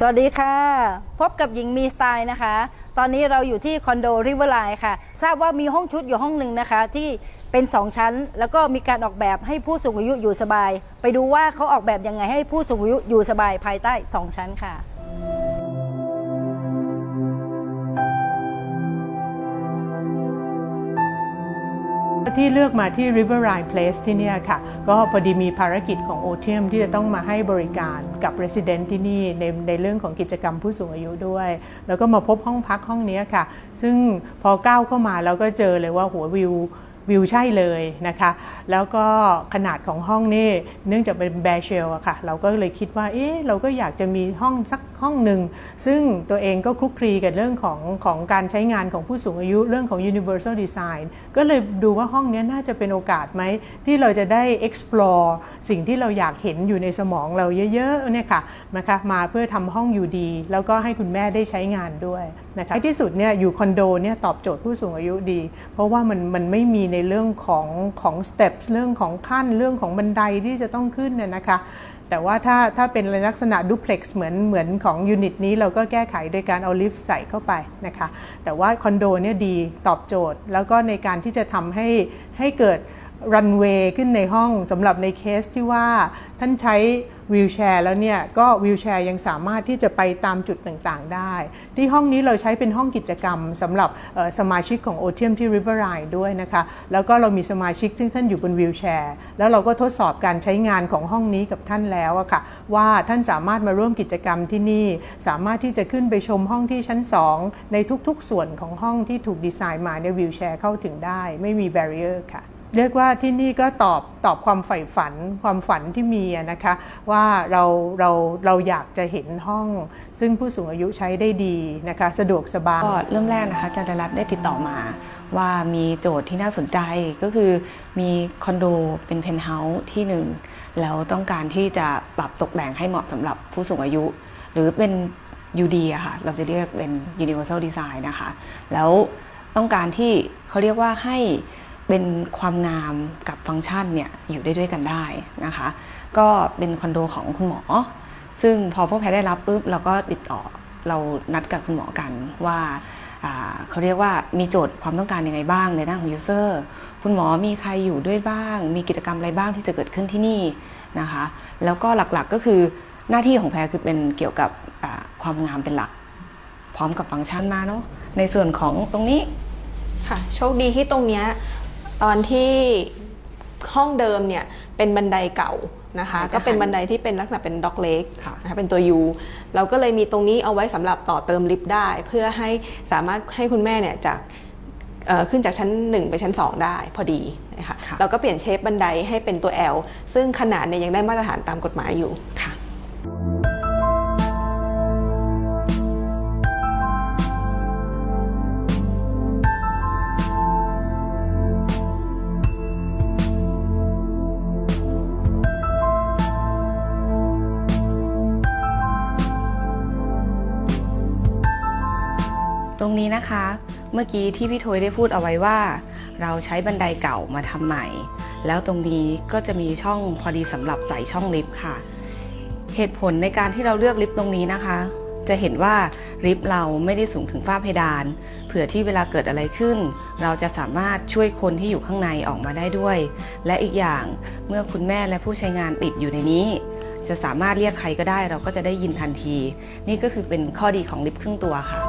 สวัสดีค่ะ พบกับหญิงมีสไตล์นะคะ ตอนนี้เราอยู่ที่คอนโดริเวอร์ไลน์ค่ะ ทราบว่ามีห้องชุดอยู่ห้องหนึ่งนะคะ ที่เป็น 2 ชั้น แล้วก็มีการออกแบบให้ผู้สูงอายุอยู่สบาย ไปดูว่าเขาออกแบบยังไงให้ผู้สูงอายุอยู่สบายภายใต้ 2 ชั้นค่ะ ที่เลือกมาที่ Riverine Place ที่นี่ค่ะ ก็พอดีมีภารกิจของโอเทียมที่จะต้องมาให้บริการกับ Resident ที่นี่ในในเรื่องของกิจกรรมผู้สูงอายุด้วย แล้วก็มาพบห้องพักห้องนี้ค่ะ ซึ่งพอก้าวเข้ามาเราก็เจอเลยว่าหัววิว วิวใช่เลยนะคะ แล้วก็ขนาดของห้องนี่เนื่องจากเป็นแบร์เชลอะค่ะ เราก็เลยคิดว่า เอ๊ะ เราก็อยากจะมีห้องสักห้องหนึ่ง ซึ่งตัวเองก็คลุกคลีกับเรื่องของของการใช้งานของผู้สูงอายุเรื่องของ universal design ก็เลยดูว่าห้องนี้น่าจะเป็นโอกาสไหม ที่เราจะได้ explore สิ่งที่เราอยากเห็นอยู่ในสมองเราเยอะๆเนี่ยค่ะนะคะมาเพื่อทำห้องอยู่ดี แล้วก็ให้คุณแม่ได้ใช้งานด้วยนะคะที่สุดเนี่ยอยู่คอนโดเนี่ยตอบโจทย์ผู้สูงอายุดี เพราะว่ามันมันไม่มีในเรื่องของของสเต็ปเรื่องของขั้นเรื่องของบันไดที่จะต้องขึ้นน่ยนะคะแต่ว่าถ้าถ้าเป็นลักษณะดูเพล็กซ์เหมือนเหมือนของยูนิตนี้เราก็แก้ไขโดยการเอาลิฟต์ใส่เข้าไปนะคะแต่ว่าคอนโดเนี่ยดีตอบโจทย์ แล้วก็ในการที่จะทำให้ให้เกิด รันเวย์ขึ้นในห้องสำหรับในเคสที่ว่าท่านใช้วีลแชร์แล้วเนี่ยก็วีลแชร์ยังสามารถที่จะไปตามจุดต่างๆได้ ที่ห้องนี้เราใช้เป็นห้องกิจกรรมสำหรับสมาชิกของโอเทียมที่ Riverine ด้วยนะคะ แล้วก็เรามีสมาชิกซึ่งท่านอยู่บนวีลแชร์แล้วเราก็ทดสอบการใช้งานของห้องนี้กับท่านแล้วอะค่ะ ว่าท่านสามารถมาร่วมกิจกรรมที่นี่ สามารถที่จะขึ้นไปชมห้องที่ชั้น 2 ในทุกๆ ส่วนของห้องที่ถูกดีไซน์มาในวีลแชร์เข้าถึงได้ ไม่มี b บ r ร i เออร์ค่ะ เรียกว่าที่นี่ก็ตอบตอบความใฝ่ฝันความฝันที่มีนะคะว่าเราเราเราอยากจะเห็นห้อง ซึ่งผู้สูงอายุใช้ได้ดีนะคะสะดวกสบายก็เริ่มแรกนะคะจารย์รัตน์ได้ติดต่อมา ว่ามีโจทย์ที่น่าสนใจก็คือมีคอนโดเป็นเพนท์เฮาส์ที่หนึ่งแล้วต้องการที่จะปรับตกแต่งให้เหมาะสำหรับผู้สูงอายุ หรือเป็น UD อะค่ะเราจะเรียกเป็น Universal Design นะคะ แล้วต้องการที่เขาเรียกว่าให้ เป็นความงามกับฟังก์ชันเนี่ยอยู่ได้ด้วยกันได้นะคะ ก็เป็นคอนโดของคุณหมอ ซึ่งพอพวกแพทย์ได้รับปุ๊บเราก็ติดต่อเรานัดกับคุณหมอกันว่าเขาเรียกว่ามีโจทย์ความต้องการยังไงบ้างในด้านของยูเซอร์คุณหมอมีใครอยู่ด้วยบ้าง มีกิจกรรมอะไรบ้างที่จะเกิดขึ้นที่นี่นะคะ แล้วก็หลักๆก็คือหน้าที่ของแพรคือเป็นเกี่ยวกับความงามเป็นหลัก พร้อมกับฟังก์ชันมาเนาะในส่วนของตรงนี้ค่ะโชคดีที่ตรงเนี้ย ตอนที่ห้องเดิมเนี่ยเป็นบันไดเก่านะคะจะหันก็เป็นบันไดที่เป็นลักษณะเป็นด็อกเล็กค่ะนะคะเป็นตัว U เราก็เลยมีตรงนี้เอาไว้สำหรับต่อเติมลิฟต์ได้ เพื่อให้สามารถให้คุณแม่เนี่ยจากเอ่อขึ้นจากชั้น 1 ไปชั้น 2 ได้พอดีนะคะค่ะเราก็เปลี่ยนเชฟบันไดให้เป็นตัว L ซึ่งขนาดเนี่ยยังได้มาตรฐานตามกฎหมายอยู่ค่ะ ตรงนี้นะคะ เมื่อกี้ที่พี่โทยได้พูดเอาไว้ว่า เราใช้บันไดเก่ามาทำใหม่ แล้วตรงนี้ก็จะมีช่องพอดีสำหรับใส่ช่องลิฟต์ค่ะ เหตุผลในการที่เราเลือกลิฟต์ตรงนี้นะคะ จะเห็นว่าลิฟต์เราไม่ได้สูงถึงฝ้าเพดาน เผื่อที่เวลาเกิดอะไรขึ้น เราจะสามารถช่วยคนที่อยู่ข้างในออกมาได้ด้วย และอีกอย่างเมื่อคุณแม่และผู้ใช้งานติดอยู่ในนี้จะสามารถเรียกใครก็ได้เราก็จะได้ยินทันที นี่ก็คือเป็นข้อดีของลิฟต์ครึ่งตัวค่ะ